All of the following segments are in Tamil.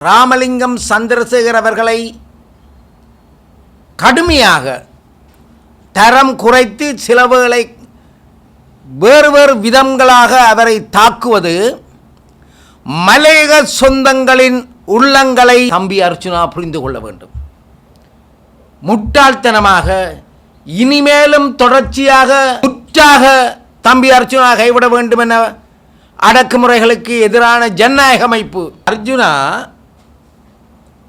ராமலிங்கம் சந்திரசேகர் அவர்களை கடுமையாக தரம் குறைத்து சிலவுகளை வேறு வேறு விதங்களாக அவரை தாக்குவது மலையக சொந்தங்களின் உள்ளங்களை தம்பி அர்ச்சுனா புரிந்து கொள்ள வேண்டும். முட்டாள்தனமாக இனிமேலும் தொடர்ச்சியாக முற்றாக தம்பி அர்ஜுனா கைவிட வேண்டும் என அடக்குமுறைகளுக்கு எதிரான ஜனநாயக அமைப்பு அர்ஜுனா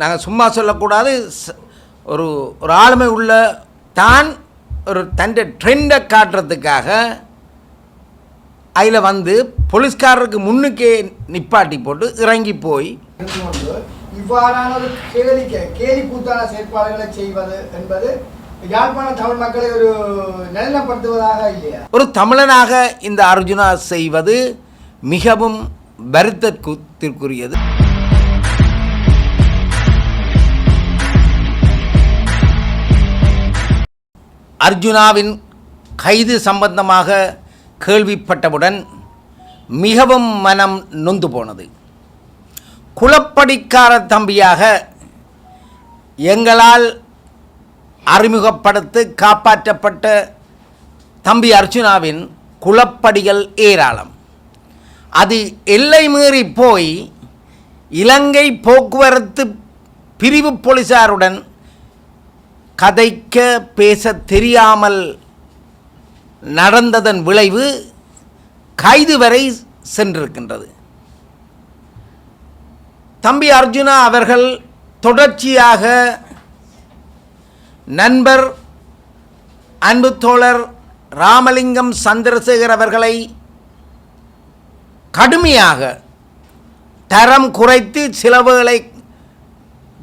நாங்கள் சும்மா சொல்லக்கூடாது. ஒரு ஒரு ஆளுமை உள்ள தான் ஒரு தன் ட்ரெண்டை காட்டுறதுக்காக அதில் வந்து போலீஸ்காரருக்கு முன்னுக்கே நிப்பாட்டி போட்டு இறங்கி போய். இவ்வாறான ஒரு கேலி கேலி கூத்தான செயற்பாடுகளை செய்வது என்பது யாழ்ப்பாண தமிழ் மக்களை ஒரு நலனப்படுத்துவதாக இல்லையா? ஒரு தமிழனாக இந்த அர்ஜுனா செய்வது மிகவும் வருத்தத்திற்குரியது. அர்ஜுனாவின் கைது சம்பந்தமாக கேள்விப்பட்டவுடன் மிகவும் மனம் நொந்து போனது. குலப்படிக்கார தம்பியாக எங்களால் அறிமுகப்படுத்து காப்பாற்றப்பட்ட தம்பி அர்ஜுனாவின் குலப்படிகள் ஏராளம். அது எல்லை மீறி போய் இலங்கை போக்குவரத்து பிரிவு போலீசாருடன் கதைக்க பேச தெரியாமல் நடந்ததன் விளைவு கைது வரை சென்றிருக்கின்றது. தம்பி அர்ஜுனா அவர்கள் தொடர்ச்சியாக நண்பர் அன்பு தோழர் ராமலிங்கம் சந்திரசேகர் அவர்களை கடுமையாக தரம் குறைத்து சிலவுகளை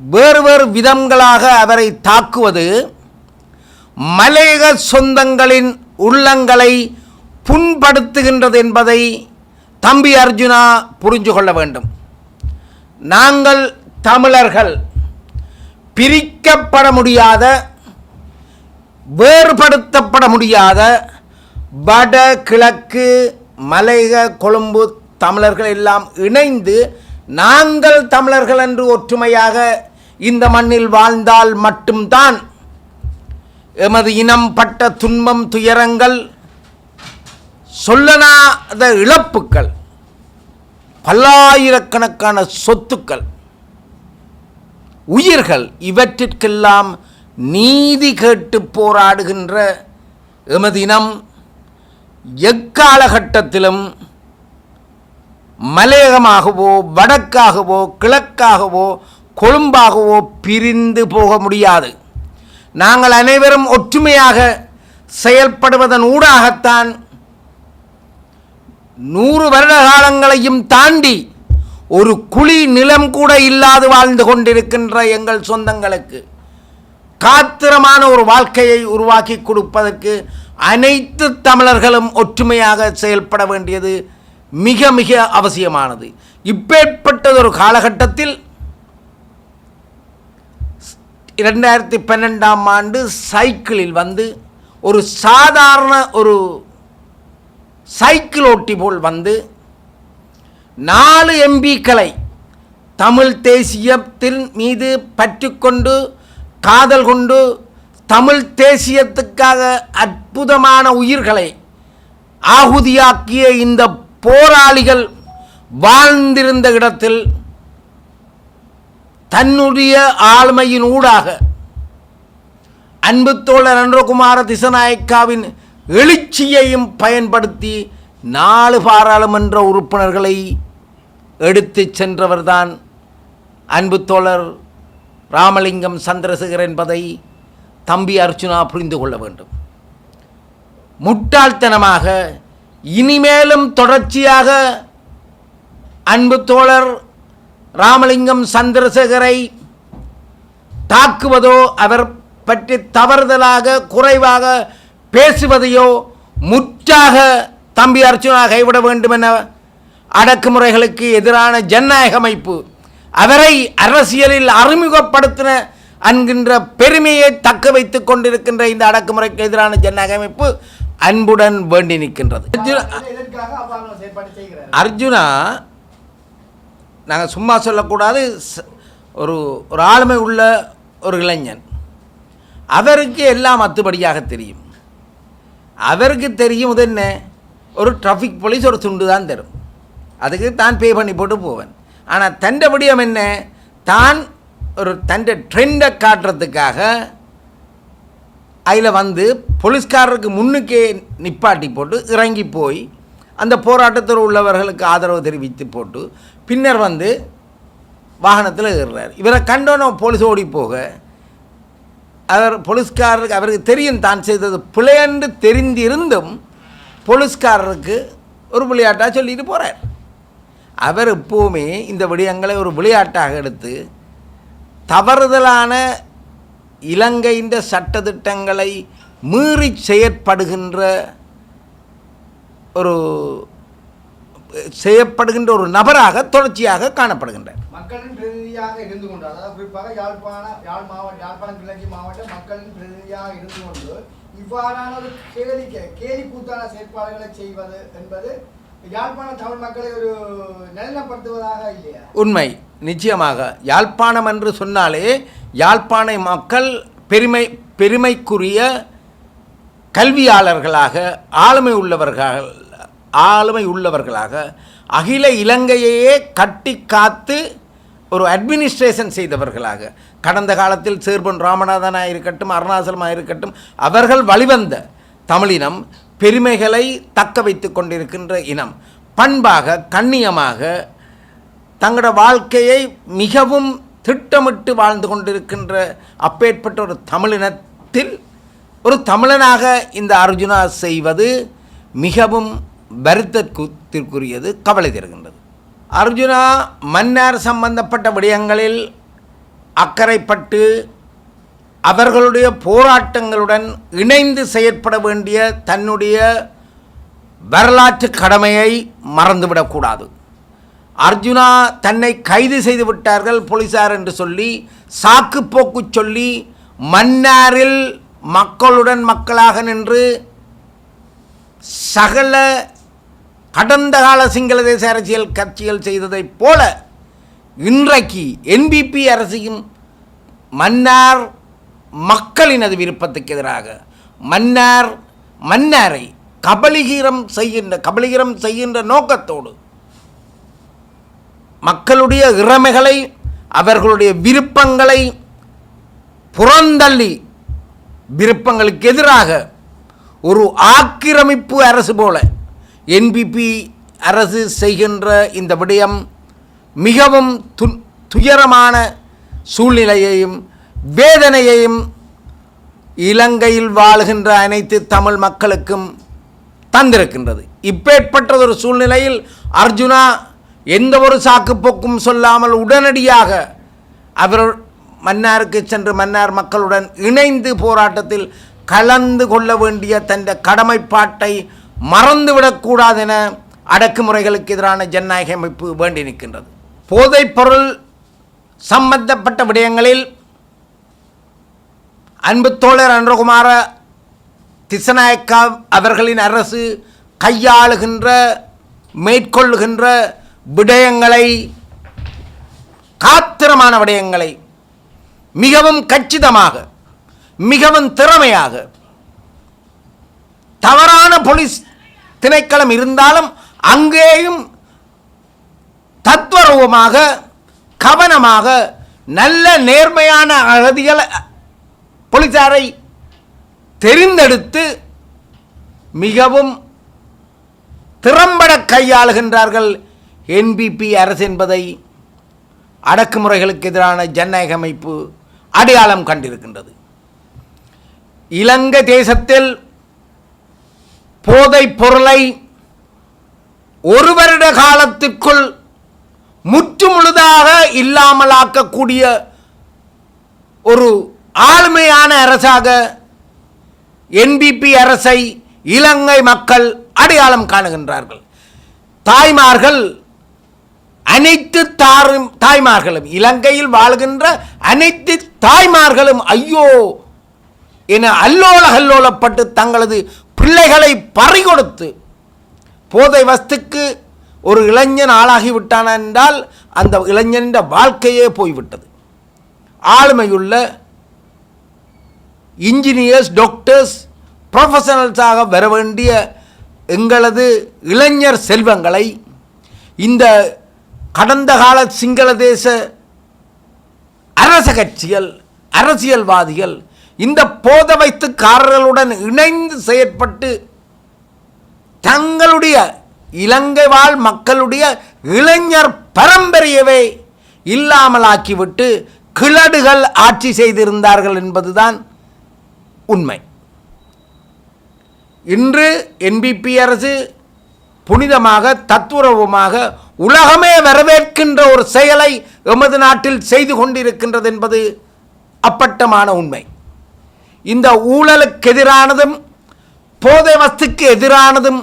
வேறு வேறு விதங்களாக அவரை தாக்குவது மலையக சொந்தங்களின் உள்ளங்களை புண்படுத்துகின்றது என்பதை தம்பி அர்ஜுனா புரிந்து கொள்ள வேண்டும். நாங்கள் தமிழர்கள் பிரிக்கப்பட முடியாத வேறுபடுத்தப்பட முடியாத வட கிழக்கு மலையக கொழும்பு தமிழர்கள் எல்லாம் இணைந்து நாங்கள் தமிழர்கள் என்று ஒற்றுமையாக இந்த மண்ணில் வாழ்ந்தால் மட்டும்தான் எமது இனம் பட்ட துன்பம் துயரங்கள் சொல்லனாத இழப்புக்கள் பல்லாயிரக்கணக்கான சொத்துக்கள் உயிர்கள் இவற்றிற்கெல்லாம் நீதி கேட்டு போராடுகின்ற எமது இனம் எக்காலகட்டத்திலும் மலையகமாகவோ வடக்காகவோ கிழக்காகவோ கொழும்பாகவோ பிரிந்து போக முடியாது. நாங்கள் அனைவரும் ஒற்றுமையாக செயல்படுவதன் ஊடாகத்தான் நூறு வருட காலங்களையும் தாண்டி ஒரு குழி நிலம் கூட இல்லாது வாழ்ந்து கொண்டிருக்கின்ற எங்கள் சொந்தங்களுக்கு காத்திரமான ஒரு வாழ்க்கையை உருவாக்கி கொடுப்பதற்கு அனைத்து தமிழர்களும் ஒற்றுமையாக செயல்பட வேண்டியது மிக மிக அவசியமானது. இப்பேற்பட்டதொரு காலகட்டத்தில் இரண்டாயிரத்தி பன்னெண்டாம் ஆண்டு சைக்கிளில் வந்து ஒரு சாதாரண ஒரு சைக்கிள் ஓட்டி போல் வந்து நாலு எம்பிக்களை தமிழ் தேசியத்தின் மீது பற்றுக்கொண்டு காதல் கொண்டு தமிழ் தேசியத்துக்காக அற்புதமான உயிர்களை ஆகுதியாக்கிய இந்த போராளிகள் வாழ்ந்திருந்த இடத்தில் தன்னுடைய ஆளுமையின் ஊடாக அன்பு தோழர் அன்றகுமார திசநாயக்காவின் எழுச்சியையும் பயன்படுத்தி நாலு பாராளுமன்ற உறுப்பினர்களை எடுத்துச் சென்றவர்தான் அன்பு தோழர் ராமலிங்கம் சந்திரசேகர் என்பதை தம்பி அர்ச்சுனா புரிந்து கொள்ள வேண்டும். முட்டாள்தனமாக இனிமேலும் தொடர்ச்சியாக அன்பு தோழர் ராமலிங்கம் சந்திரசேகரை தாக்குவதோ அவர் பற்றி தவறுதலாக குறைவாக பேசுவதையோ முற்றாக தம்பி அர்ச்சுனா கைவிட வேண்டும் என அடக்குமுறைகளுக்கு எதிரான ஜனநாயக அமைப்பு அவரை அரசியலில் அறிமுகப்படுத்தின என்கின்ற பெருமையை தக்க வைத்துக் கொண்டிருக்கின்ற இந்த அடக்குமுறைக்கு எதிரான ஜனநாயக அமைப்பு அன்புடன் வேண்டி நிற்கின்றது. அர்ஜுனா இதற்காக அவ்வாறான செயற்பாடு செய்கிறார் அர்ஜுனா நாங்கள் சும்மா சொல்லக்கூடாது. ஒரு ஒரு ஆளுமை உள்ள ஒரு இளைஞன். அவருக்கு எல்லாம் அத்துபடியாக தெரியும். அவருக்கு தெரியும் இது என்ன? ஒரு டிராஃபிக் போலீஸ் ஒரு துண்டு தான் தரும். அதுக்கு தான் பே பண்ணி போட்டு போவேன். ஆனால் தண்ட விடியம் என்ன? தான் ஒரு தண்ட ட்ரெண்டை காட்டுறதுக்காக அதில் வந்து போலீஸ்காரருக்கு முன்னுக்கே நிப்பாட்டி போட்டு இறங்கி போய் அந்த போராட்டத்தில் உள்ளவர்களுக்கு ஆதரவு தெரிவித்து போட்டு பின்னர் வந்து வாகனத்தில் ஏறுறார். இவரை கண்டோன்னே போலீஸ் ஓடி போக அவர் போலீஸ்காரருக்கு அவருக்கு தெரியும் தான் செய்தது பிழையென்று தெரிந்திருந்தும் போலீஸ்காரருக்கு ஒரு விளையாட்டாக சொல்லிட்டு போகிறார் அவர் எப்போவுமே இந்த விடயங்களை ஒரு விளையாட்டாக எடுத்து தவறுதலான இலங்கையின் சட்டதிட்டங்களை மீறி செயற்படுகின்ற ஒரு செய்யப்படுகின்ற ஒரு நபராக தொடர்ச்சியாக காணப்படுகின்றார். மக்களின் பிரதிநிதியாக இருந்து கொண்டு அதாவது குறிப்பாக யாழ்ப்பாண யாழ் மாவட்ட யாழ்ப்பாணம் கிழக்கு மாவட்ட மக்களின் பிரதிநிதியாக இருந்து கொண்டு இவ்வாறான ஒரு கேலிக்க கேலி கூத்தான செயற்பாடுகளை செய்வது என்பது யாழ்ப்பாண தமிழ் மக்களை ஒரு நளினப்படுத்துவதாக இல்லையா? உண்மை. நிச்சயமாக யாழ்ப்பாணம் என்று சொன்னாலே யாழ்ப்பாண மக்கள் பெருமை பெருமைக்குரிய கல்வியாளர்களாக ஆளுமை உள்ளவர்கள் ஆளுமை உள்ளவர்களாக அகில இலங்கையையே கட்டி காத்து ஒரு அட்மினிஸ்ட்ரேஷன் செய்தவர்களாக. கடந்த காலத்தில் சேர்பன் ராமநாதனாக இருக்கட்டும் அருணாசலமாக இருக்கட்டும் அவர்கள் வழிவந்த தமிழினம் பெருமைகளை தக்க வைத்து கொண்டிருக்கின்ற இனம். பண்பாக கண்ணியமாக தங்களோட வாழ்க்கையை மிகவும் திட்டமிட்டு வாழ்ந்து கொண்டிருக்கின்ற அப்பேற்பட்ட ஒரு தமிழினத்தில் ஒரு தமிழனாக இந்த அர்ஜுனா செய்வது மிகவும் வருத்தத்திற்குரியது கவலை தருகின்றது. அர்ஜுனா மன்னர் சம்பந்தப்பட்ட விடயங்களில் அக்கறைப்பட்டு அவர்களுடைய போராட்டங்களுடன் இணைந்து செயற்பட வேண்டிய தன்னுடைய வரலாற்று கடமையை மறந்துவிடக்கூடாது. அர்ஜுனா தன்னை கைது செய்து விட்டார்கள் போலீசார் என்று சொல்லி சாக்கு போக்கு சொல்லி மன்னாரில் மக்களுடன் மக்களாக நின்று சகல கடந்த கால சிங்கள தேச அரசியல் கட்சிகள் செய்ததைப் போல இன்றைக்கு என்பிபி அரசையும் மன்னார் மக்களினது விருப்பத்துக்கு எதிராக மன்னார் மன்னாரை கபலிகீரம் செய்கின்ற கபலிகீரம் செய்கின்ற நோக்கத்தோடு மக்களுடைய இறமைகளை அவர்களுடைய விருப்பங்களை புறந்தள்ளி விருப்பங்களுக்கு எதிராக ஒரு ஆக்கிரமிப்பு அரசு போல என்பிபி அரசு செய்கின்ற இந்த விடயம் மிகவும் து துயரமான சூழ்நிலையையும் வேதனையையும் இலங்கையில் வாழுகின்ற அனைத்து தமிழ் மக்களுக்கும் தந்திருக்கின்றது. இப்பேற்பட்ட ஒரு சூழ்நிலையில் அர்ஜுனா எந்த ஒரு சாக்குப்போக்கும் சொல்லாமல் உடனடியாக அவர் மன்னாருக்கு சென்று மன்னார் மக்களுடன் இணைந்து போராட்டத்தில் கலந்து கொள்ள வேண்டிய தன் கடமைப்பாட்டை மறந்துவிடக்கூடாது என அடக்குமுறைகளுக்கு எதிரான ஜனநாயக அமைப்பு வேண்டி நிற்கின்றது. போதைப்பொருள் சம்பந்தப்பட்ட விடயங்களில் அன்பு தோழர் அன்றகுமார திசநாயக்கா அவர்களின் அரசு கையாளுகின்ற மேற்கொள்ளுகின்ற விடயங்களை காத்திரமான விடயங்களை மிகவும் கச்சிதமாக மிகவும் திறமையாக. தவறான போலீஸ் திணைக்களம் இருந்தாலும் அங்கேயும் தத்வரூபமாக கவனமாக நல்ல நேர்மையான அகதிகளை போலீசாரை தெரிந்தெடுத்து மிகவும் திறம்பட கையாளுகின்றார்கள் என்பிபி அரசு என்பதை அடக்குமுறைகளுக்கு எதிரான ஜனநாயக அமைப்பு அடையாளம் கண்டிருக்கின்றது. இலங்கை தேசத்தில் போதைப் பொருளை ஒரு வருட காலத்திற்குள் முற்றுமுழுதாக இல்லாமலாக்கக்கூடிய ஒரு ஆளுமையான அரசாக என்பிபி அரசை இலங்கை மக்கள் அடையாளம் காணுகின்றார்கள். தாய்மார்கள் அனைத்து தாரும் தாய்மார்களும் இலங்கையில் வாழ்கின்ற அனைத்து தாய்மார்களும் ஐயோ என அல்லோல அல்லோலப்பட்டு தங்களது பிள்ளைகளை பறிகொடுத்து போதை வஸ்துக்கு ஒரு இளைஞன் ஆளாகிவிட்டான் என்றால் அந்த இளைஞனின் வாழ்க்கையே போய்விட்டது. ஆளுமையுள்ள இன்ஜினியர்ஸ் டாக்டர்ஸ் ப்ரொஃபஷனல்ஸாக வர வேண்டிய எங்களது இளைஞர் செல்வங்களை இந்த கடந்த கால சிங்கள தேச அரச கட்சிகள் அரசியல்வாதிகள் இந்த போத வைத்துக்காரர்களுடன் இணைந்து செயற்பட்டு தங்களுடைய இலங்கை வாழ் மக்களுடைய இளைஞர் பரம்பரையவே இல்லாமலாக்கிவிட்டு கிழடுகள் ஆட்சி செய்திருந்தார்கள் என்பதுதான் உண்மை. இன்று என்பிபி அரசு புனிதமாக தத்துரவமாக உலகமே வரவேற்கின்ற ஒரு செயலை எமது நாட்டில் செய்து கொண்டிருக்கின்றது என்பது அப்பட்டமான உண்மை. இந்த ஊழலுக்கு எதிரானதும் போதை வஸ்துக்கு எதிரானதும்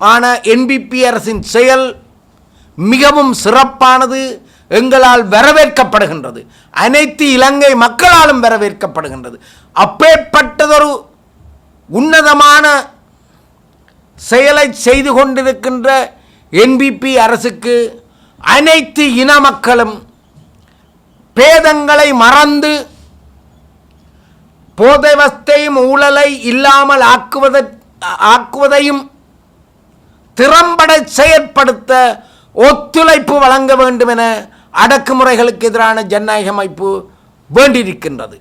ஆன என்பிபி அரசின் செயல் மிகவும் சிறப்பானது எங்களால் வரவேற்கப்படுகின்றது. அனைத்து இலங்கை மக்களாலும் வரவேற்கப்படுகின்றது. அப்பேற்பட்டதொரு உன்னதமான செயலை செய்து கொண்டிருக்கின்ற என்பிபி அரசுக்கு அனைத்து இன மக்களும் பேதங்களை மறந்து போதைவஸ்தையும் ஊழலை இல்லாமல் ஆக்குவத ஆக்குவதையும் திறம்பட செயற்படுத்த ஒத்துழைப்பு வழங்க வேண்டும் என அடக்குமுறைகளுக்கு எதிரான ஜனநாயக அமைப்பு வேண்டியிருக்கின்றது.